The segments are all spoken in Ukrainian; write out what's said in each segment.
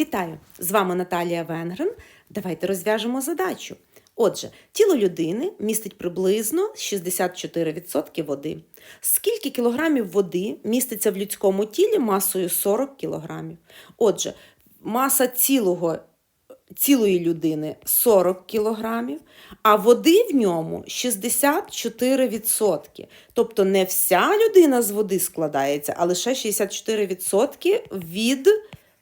Вітаю! З вами Наталія Венгрен. Давайте розв'яжемо задачу. Отже, тіло людини містить приблизно 64% води. Скільки кілограмів води міститься в людському тілі масою 40 кілограмів? Отже, маса цілого, цілої людини 40 кілограмів, а води в ньому 64%. Тобто не вся людина з води складається, а лише 64% від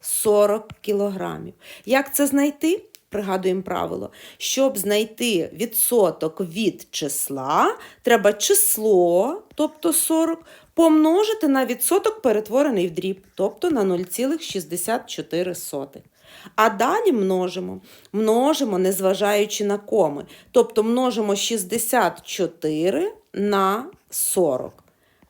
40 кілограмів. Як це знайти? Пригадуємо правило. Щоб знайти відсоток від числа, треба число, тобто 40, помножити на відсоток, перетворений в дріб, тобто на 0,64. А далі множимо. Множимо, незважаючи на коми. Тобто множимо 64 на 40.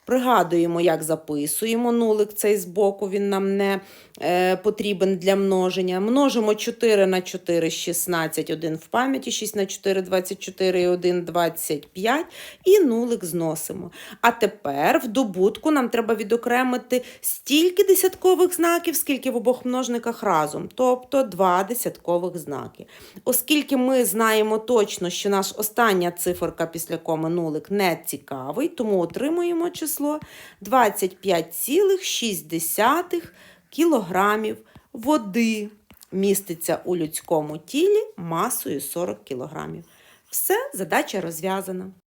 Пригадуємо, як записуємо нулик цей збоку, він нам не е, потрібен для множення. Множимо 4 на 4 16, 1 в пам'яті, 6 на 4 24 і 1 25. І нулик зносимо. А тепер в добутку нам треба відокремити стільки десяткових знаків, скільки в обох множниках разом, тобто два десяткових знаки. Оскільки ми знаємо точно, що наш остання циферка після коми нулик не цікавий, тому отримуємо число 25,6 кілограмів води міститься у людському тілі масою 40 кілограмів. Все, задача розв'язана.